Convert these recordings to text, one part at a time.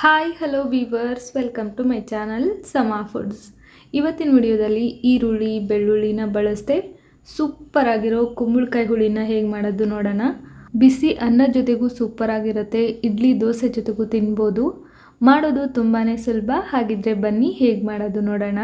Hi hello viewers welcome to my channel Sama foods ಇವತ್ತಿನ ವಿಡಿಯೋದಲ್ಲಿ ಈರುಳ್ಳಿ, ಬೆಳ್ಳುಳ್ಳಿನ ಬಳಸದೆ ಸೂಪರ್ ಆಗಿರೋ ಕುಂಬಳಕಾಯಿ ಹುಳಿನ ಹೇಗೆ ಮಾಡೋದು ನೋಡೋಣ. ಬಿಸಿ ಅನ್ನ ಜೊತೆಗೂ ಸೂಪರ್ ಆಗಿರುತ್ತೆ. ಇಡ್ಲಿ, ದೋಸೆ ಜೊತೆಗೂ ತಿನ್ಬೋದು. ಮಾಡೋದು ತುಂಬಾ ಸುಲಭ. ಹಾಗಿದ್ರೆ ಬನ್ನಿ ಹೇಗೆ ಮಾಡೋದು ನೋಡೋಣ.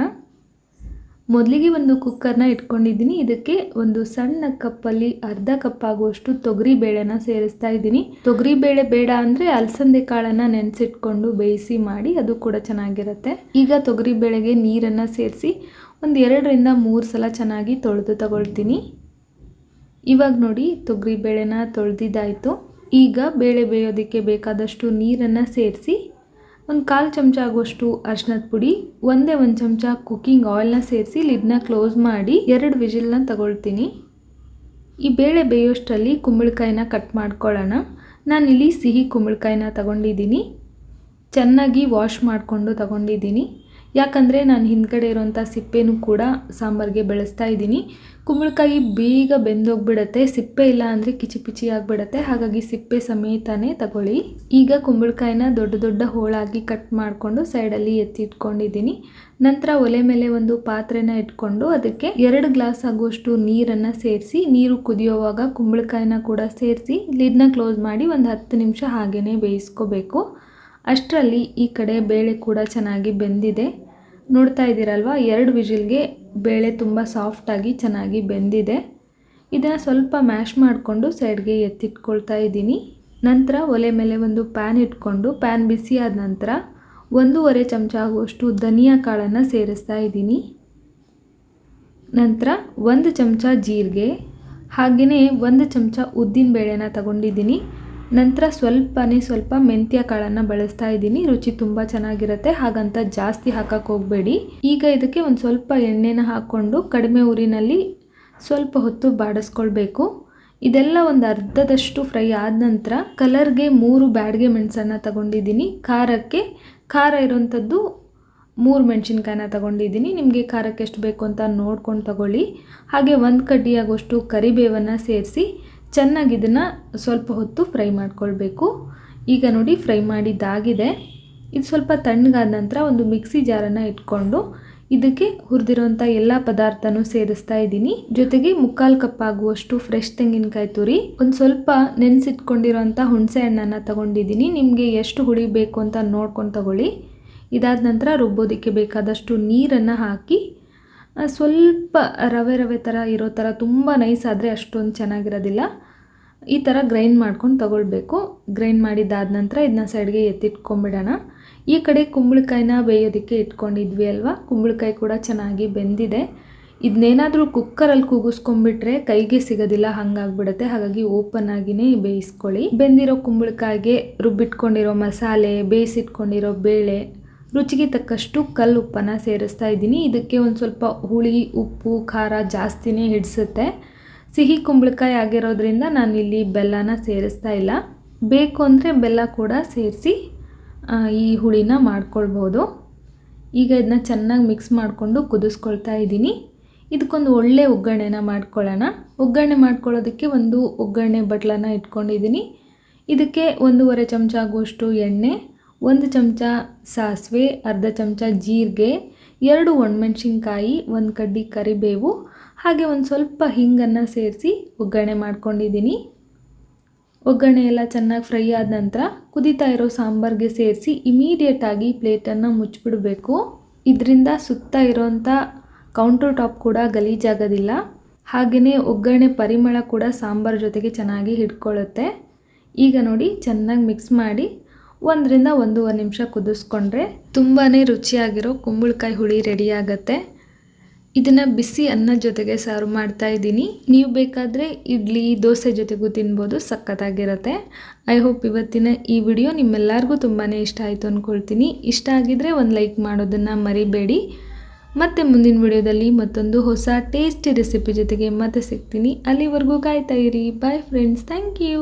ಮೊದಲಿಗೆ ಒಂದು ಕುಕ್ಕರ್ನ ಇಟ್ಕೊಂಡಿದ್ದೀನಿ. ಇದಕ್ಕೆ ಒಂದು ಸಣ್ಣ ಕಪ್ಪಲ್ಲಿ ಅರ್ಧ ಕಪ್ ಆಗುವಷ್ಟು ತೊಗರಿ ಬೇಳೆನ ಸೇರಿಸ್ತಾ ಇದ್ದೀನಿ. ತೊಗರಿ ಬೇಳೆ ಬೇಡ ಅಂದರೆ ಅಲಸಂದೆ ಕಾಳನ್ನು ನೆನೆಸಿಟ್ಕೊಂಡು ಬೇಯಿಸಿ ಮಾಡಿ ಅದು ಕೂಡ ಚೆನ್ನಾಗಿರುತ್ತೆ. ಈಗ ತೊಗರಿ ಬೇಳೆಗೆ ನೀರನ್ನು ಸೇರಿಸಿ ಒಂದು ಎರಡರಿಂದ ಮೂರು ಸಲ ಚೆನ್ನಾಗಿ ತೊಳೆದು ತಗೊಳ್ತೀನಿ. ಇವಾಗ ನೋಡಿ ತೊಗರಿ ಬೇಳೆನ ತೊಳೆದಿದ್ದಾಯಿತು. ಈಗ ಬೇಳೆ ಬೇಯೋದಕ್ಕೆ ಬೇಕಾದಷ್ಟು ನೀರನ್ನು ಸೇರಿಸಿ ಒಂದು ಕಾಲು ಚಮಚ ಆಗುವಷ್ಟು ಅರ್ಶಿನದ ಪುಡಿ, ಒಂದೇ ಒಂದು ಚಮಚ ಕುಕ್ಕಿಂಗ್ ಆಯಿಲ್ನ ಸೇರಿಸಿ ಲಿಡ್ನ ಕ್ಲೋಸ್ ಮಾಡಿ ಎರಡು ವಿಜಿಲ್ನ ತಗೊಳ್ತೀನಿ. ಈ ಬೇಳೆ ಬೇಯೋಷ್ಟರಲ್ಲಿ ಕುಂಬಳಕಾಯಿನ ಕಟ್ ಮಾಡ್ಕೊಳ್ಳೋಣ. ನಾನಿಲ್ಲಿ ಸಿಹಿ ಕುಂಬಳಕಾಯಿನ ತಗೊಂಡಿದ್ದೀನಿ. ಚೆನ್ನಾಗಿ ವಾಶ್ ಮಾಡಿಕೊಂಡು ತಗೊಂಡಿದ್ದೀನಿ. ಯಾಕಂದರೆ ನಾನು ಹಿಂದ್ಗಡೆ ಇರೋಂಥ ಸಿಪ್ಪೆನೂ ಕೂಡ ಸಾಂಬಾರಿಗೆ ಬೆಳೆಸ್ತಾ ಇದ್ದೀನಿ. ಕುಂಬಳಕಾಯಿ ಬೇಗ ಬೆಂದೋಗ್ಬಿಡತ್ತೆ. ಸಿಪ್ಪೆ ಇಲ್ಲ ಅಂದರೆ ಕಿಚಿ ಪಿಚಿ ಆಗಿಬಿಡತ್ತೆ. ಹಾಗಾಗಿ ಸಿಪ್ಪೆ ಸಮೇತನೇ ತಗೊಳ್ಳಿ. ಈಗ ಕುಂಬಳಕಾಯಿನ ದೊಡ್ಡ ದೊಡ್ಡ ಹೋಳಾಗಿ ಕಟ್ ಮಾಡಿಕೊಂಡು ಸೈಡಲ್ಲಿ ಎತ್ತಿಟ್ಕೊಂಡಿದ್ದೀನಿ. ನಂತರ ಒಲೆ ಮೇಲೆ ಒಂದು ಪಾತ್ರೆನ ಇಟ್ಕೊಂಡು ಅದಕ್ಕೆ ಎರಡು ಗ್ಲಾಸ್ ಆಗುವಷ್ಟು ನೀರನ್ನು ಸೇರಿಸಿ, ನೀರು ಕುದಿಯೋವಾಗ ಕುಂಬಳಕಾಯಿನ ಕೂಡ ಸೇರಿಸಿ, ಲಿಡ್ನ ಕ್ಲೋಸ್ ಮಾಡಿ ಒಂದು ಹತ್ತು ನಿಮಿಷ ಹಾಗೆಯೇ ಬೇಯಿಸ್ಕೋಬೇಕು. ಅಷ್ಟರಲ್ಲಿ ಈ ಕಡೆ ಬೇಳೆ ಕೂಡ ಚೆನ್ನಾಗಿ ಬೆಂದಿದೆ. ನೋಡ್ತಾ ಇದ್ದೀರಲ್ವ? ಎರಡು ವಿಜಿಲ್ಗೆ ಬೇಳೆ ತುಂಬ ಸಾಫ್ಟಾಗಿ ಚೆನ್ನಾಗಿ ಬೆಂದಿದೆ. ಇದನ್ನು ಸ್ವಲ್ಪ ಮ್ಯಾಶ್ ಮಾಡಿಕೊಂಡು ಸೈಡ್ಗೆ ಎತ್ತಿಟ್ಕೊಳ್ತಾ ಇದ್ದೀನಿ. ನಂತರ ಒಲೆ ಮೇಲೆ ಒಂದು ಪ್ಯಾನ್ ಇಟ್ಕೊಂಡು ಪ್ಯಾನ್ ಬಿಸಿ ಆದ ನಂತರ ಒಂದೂವರೆ ಚಮಚ ಆಗುವಷ್ಟು ಧನಿಯಾ ಕಾಳನ್ನು ಸೇರಿಸ್ತಾ ಇದ್ದೀನಿ. ನಂತರ ಒಂದು ಚಮಚ ಜೀರಿಗೆ ಹಾಗೆಯೇ ಒಂದು ಚಮಚ ಉದ್ದಿನ ಬೇಳೆನ ತಗೊಂಡಿದ್ದೀನಿ. ನಂತರ ಸ್ವಲ್ಪನೇ ಸ್ವಲ್ಪ ಮೆಂತ್ಯ ಕಾಳನ್ನು ಬಳಸ್ತಾ ಇದ್ದೀನಿ. ರುಚಿ ತುಂಬ ಚೆನ್ನಾಗಿರುತ್ತೆ. ಹಾಗಂತ ಜಾಸ್ತಿ ಹಾಕಕ್ಕೆ ಹೋಗಬೇಡಿ. ಈಗ ಇದಕ್ಕೆ ಒಂದು ಸ್ವಲ್ಪ ಎಣ್ಣೆನ ಹಾಕ್ಕೊಂಡು ಕಡಿಮೆ ಊರಿನಲ್ಲಿ ಸ್ವಲ್ಪ ಹೊತ್ತು ಬಾಡಿಸ್ಕೊಳ್ಬೇಕು. ಇದೆಲ್ಲ ಒಂದು ಅರ್ಧದಷ್ಟು ಫ್ರೈ ಆದ ನಂತರ ಕಲರ್ಗೆ ಮೂರು ಬ್ಯಾಡ್ಗೆ ಮೆಣಸನ್ನು ತಗೊಂಡಿದ್ದೀನಿ. ಖಾರಕ್ಕೆ, ಖಾರ ಇರೋಂಥದ್ದು ಮೂರು ಮೆಣಸಿನ್ಕಾಯಿನ ತಗೊಂಡಿದ್ದೀನಿ. ನಿಮಗೆ ಖಾರಕ್ಕೆ ಎಷ್ಟು ಬೇಕು ಅಂತ ನೋಡ್ಕೊಂಡು ತಗೊಳ್ಳಿ. ಹಾಗೆ ಒಂದು ಕಡ್ಡಿಯಾಗುವಷ್ಟು ಕರಿಬೇವನ್ನು ಸೇರಿಸಿ ಚೆನ್ನಾಗಿ ಇದನ್ನು ಸ್ವಲ್ಪ ಹೊತ್ತು ಫ್ರೈ ಮಾಡ್ಕೊಳ್ಬೇಕು. ಈಗ ನೋಡಿ ಫ್ರೈ ಮಾಡಿದ್ದಾಗಿದೆ. ಇದು ಸ್ವಲ್ಪ ತಣ್ಣಗಾದ ನಂತರ ಒಂದು ಮಿಕ್ಸಿ ಜಾರನ್ನು ಇಟ್ಕೊಂಡು ಇದಕ್ಕೆ ಹುರಿದಿರುವಂಥ ಎಲ್ಲ ಪದಾರ್ಥನೂ ಸೇರಿಸ್ತಾ ಇದ್ದೀನಿ. ಜೊತೆಗೆ ಮುಕ್ಕಾಲು ಕಪ್ ಆಗುವಷ್ಟು ಫ್ರೆಶ್ ತೆಂಗಿನಕಾಯಿ ತುರಿ, ಒಂದು ಸ್ವಲ್ಪ ನೆನೆಸಿಟ್ಕೊಂಡಿರುವಂಥ ಹುಣಸೆ ಹಣ್ಣನ್ನು ತಗೊಂಡಿದ್ದೀನಿ. ನಿಮಗೆ ಎಷ್ಟು ಹುಳಿ ಬೇಕು ಅಂತ ನೋಡ್ಕೊಂಡು ತಗೊಳ್ಳಿ. ಇದಾದ ನಂತರ ರುಬ್ಬೋದಕ್ಕೆ ಬೇಕಾದಷ್ಟು ನೀರನ್ನು ಹಾಕಿ ಸ್ವಲ್ಪ ರವೆ ರವೆ ಥರ ಇರೋ ಥರ ತುಂಬ ನೈಸ್ ಆದರೆ ಅಷ್ಟೊಂದು ಚೆನ್ನಾಗಿರೋದಿಲ್ಲ. ಈ ಥರ ಗ್ರೈಂಡ್ ಮಾಡ್ಕೊಂಡು ತಗೊಳ್ಬೇಕು. ಗ್ರೈಂಡ್ ಮಾಡಿದ್ದಾದ ನಂತರ ಇದನ್ನ ಸೈಡ್ಗೆ ಎತ್ತಿಟ್ಕೊಂಬಿಡೋಣ. ಈ ಕಡೆ ಕುಂಬಳಕಾಯಿನ ಬೇಯೋದಕ್ಕೆ ಇಟ್ಕೊಂಡಿದ್ವಿ ಅಲ್ವಾ? ಕುಂಬಳಕಾಯಿ ಕೂಡ ಚೆನ್ನಾಗಿ ಬೆಂದಿದೆ. ಇದನ್ನೇನಾದರೂ ಕುಕ್ಕರಲ್ಲಿ ಕೂಗಿಸ್ಕೊಂಡ್ಬಿಟ್ರೆ ಕೈಗೆ ಸಿಗೋದಿಲ್ಲ, ಹಂಗಾಗ್ಬಿಡುತ್ತೆ. ಹಾಗಾಗಿ ಓಪನ್ ಆಗಿನೇ ಬೇಯಿಸ್ಕೊಳ್ಳಿ. ಬೆಂದಿರೋ ಕುಂಬಳಕಾಯಿಗೆ ರುಬ್ಬಿಟ್ಕೊಂಡಿರೋ ಮಸಾಲೆ, ಬೇಯಿಸಿಟ್ಕೊಂಡಿರೋ ಬೇಳೆ, ರುಚಿಗೆ ತಕ್ಕಷ್ಟು ಕಲ್ಲು ಉಪ್ಪನ್ನು ಸೇರಿಸ್ತಾ ಇದ್ದೀನಿ. ಇದಕ್ಕೆ ಒಂದು ಸ್ವಲ್ಪ ಹುಳಿ, ಉಪ್ಪು, ಖಾರ ಜಾಸ್ತಿನೇ ಹಿಡಿಸುತ್ತೆ. ಸಿಹಿ ಕುಂಬಳಕಾಯಿ ಆಗಿರೋದ್ರಿಂದ ನಾನಿಲ್ಲಿ ಬೆಲ್ಲನ ಸೇರಿಸ್ತಾ ಇಲ್ಲ. ಬೇಕು ಅಂದರೆ ಬೆಲ್ಲ ಕೂಡ ಸೇರಿಸಿ ಈ ಹುಳಿನ ಮಾಡ್ಕೊಳ್ಬೋದು. ಈಗ ಇದನ್ನ ಚೆನ್ನಾಗಿ ಮಿಕ್ಸ್ ಮಾಡಿಕೊಂಡು ಕುದಿಸ್ಕೊಳ್ತಾ ಇದ್ದೀನಿ. ಇದಕ್ಕೊಂದು ಒಳ್ಳೆ ಒಗ್ಗರಣೆನ ಮಾಡ್ಕೊಳ್ಳೋಣ. ಒಗ್ಗರಣೆ ಮಾಡ್ಕೊಳ್ಳೋದಕ್ಕೆ ಒಂದು ಒಗ್ಗರಣೆ ಬಟ್ಲನ್ನ ಇಟ್ಕೊಂಡಿದ್ದೀನಿ. ಇದಕ್ಕೆ ಒಂದೂವರೆ ಚಮಚ ಆಗುವಷ್ಟು ಎಣ್ಣೆ, ಒಂದು ಚಮಚ ಸಾಸಿವೆ, ಅರ್ಧ ಚಮಚ ಜೀರಿಗೆ, ಎರಡು ಒಣಮೆಣ್ಸಿನ್ಕಾಯಿ, ಒಂದು ಕಡ್ಡಿ ಕರಿಬೇವು ಹಾಗೆ ಒಂದು ಸ್ವಲ್ಪ ಹಿಂಗನ್ನು ಸೇರಿಸಿ ಒಗ್ಗರಣೆ ಮಾಡ್ಕೊಂಡಿದ್ದೀನಿ. ಒಗ್ಗರಣೆ ಎಲ್ಲ ಚೆನ್ನಾಗಿ ಫ್ರೈ ಆದ ನಂತರ ಕುದೀತಾ ಇರೋ ಸಾಂಬಾರಿಗೆ ಸೇರಿಸಿ ಇಮಿಡಿಯೇಟಾಗಿ ಪ್ಲೇಟನ್ನು ಮುಚ್ಚಿಬಿಡಬೇಕು. ಇದರಿಂದ ಸುತ್ತ ಇರೋಂಥ ಕೌಂಟರ್ ಟಾಪ್ ಕೂಡ ಗಲೀಜಾಗೋದಿಲ್ಲ. ಹಾಗೆಯೇ ಒಗ್ಗರಣೆ ಪರಿಮಳ ಕೂಡ ಸಾಂಬಾರು ಜೊತೆಗೆ ಚೆನ್ನಾಗಿ ಹಿಡ್ಕೊಳ್ಳುತ್ತೆ. ಈಗ ನೋಡಿ ಚೆನ್ನಾಗಿ ಮಿಕ್ಸ್ ಮಾಡಿ ಒಂದರಿಂದ ಒಂದೂವರೆ ನಿಮಿಷ ಕುದಿಸ್ಕೊಂಡ್ರೆ ತುಂಬಾ ರುಚಿಯಾಗಿರೋ ಕುಂಬಳಕಾಯಿ ಹುಳಿ ರೆಡಿ ಆಗುತ್ತೆ. ಇದನ್ನು ಬಿಸಿ ಅನ್ನ ಜೊತೆಗೆ ಸರ್ವ್ ಮಾಡ್ತಾ ಇದ್ದೀನಿ. ನೀವು ಬೇಕಾದರೆ ಇಡ್ಲಿ, ದೋಸೆ ಜೊತೆಗೂ ತಿನ್ಬೋದು, ಸಖತ್ತಾಗಿರುತ್ತೆ. ಐ ಹೋಪ್ ಇವತ್ತಿನ ಈ ವಿಡಿಯೋ ನಿಮ್ಮೆಲ್ಲರಿಗೂ ತುಂಬಾ ಇಷ್ಟ ಆಯಿತು ಅಂದ್ಕೊಳ್ತೀನಿ ಇಷ್ಟ ಆಗಿದ್ರೆ ಒಂದು ಲೈಕ್ ಮಾಡೋದನ್ನು ಮರಿಬೇಡಿ. ಮತ್ತೆ ಮುಂದಿನ ವಿಡಿಯೋದಲ್ಲಿ ಮತ್ತೊಂದು ಹೊಸ ಟೇಸ್ಟಿ ರೆಸಿಪಿ ಜೊತೆಗೆ ಮತ್ತೆ ಸಿಗ್ತೀನಿ. ಅಲ್ಲಿವರೆಗೂ ಕಾಯ್ತಾ ಇರಿ. Bye friends thank you